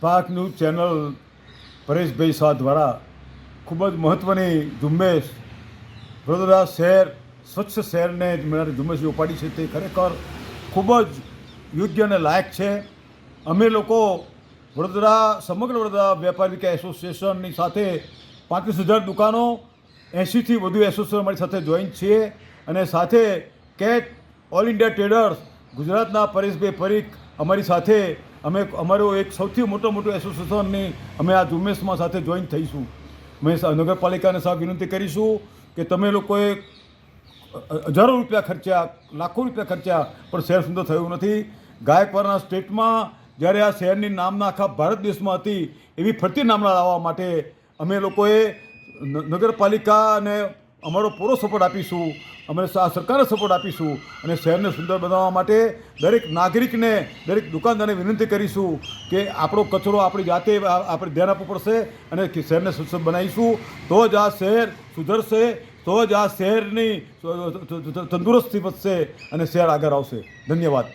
Spark news channel Pareshbhai Shah દ્વારા ખૂબ જ મહત્ત્વની ઝુંબેશ વડોદરા શહેર, સ્વચ્છ શહેરને મેળાની ઝુંબેશ ઉપાડી છે તે ખરેખર ખૂબ જ યોગ્ય અને લાયક છે. અમે લોકો વડોદરા, સમગ્ર વડોદરા વેપારી વિકાસ એસોસિએશનની સાથે પાંત્રીસ હજાર દુકાનો, એંશીથી વધુ એસોસિએશન અમારી સાથે જોઈન છીએ અને સાથે કેટ ઓલ ઇન્ડિયા ટ્રેડર્સ ગુજરાતના પરેશભાઈ પરીખ અમારી સાથે અમે અમારો એક સૌથી મોટો મોટો એસોસિએશનની અમે આ ઝુંબેશમાં સાથે જોઈન થઈશું. અમે નગરપાલિકાને સાહેબ વિનંતી કરીશું કે તમે લોકોએ હજારો રૂપિયા ખર્ચ્યા, લાખો રૂપિયા ખર્ચ્યા, પણ શહેર સુંદર થયું નથી. ગાયકવાડના સ્ટેટમાં જ્યારે આ શહેરની નામના આખા ભારત દેશમાં હતી, એવી ફરતી નામના લાવવા માટે અમે લોકોએ નગરપાલિકા નગરપાલિકાને અમારો પૂરો સપોર્ટ આપીશું. અમે સરકારને સપોર્ટ આપીશું અને શહેરને સુંદર બનાવવા માટે દરેક નાગરિકને દરેક દુકાનદારને વિનંતી કરીશું કે આપણો કચરો આપણી જાતે આપણે ધ્યાન આપવું પડશે અને શહેરને સ્વચ્છ બનાવીશું. તો જ આ શહેર સુધરશે, તો જ આ શહેરની તંદુરસ્તી વધશે અને શહેર આગળ આવશે. ધન્યવાદ.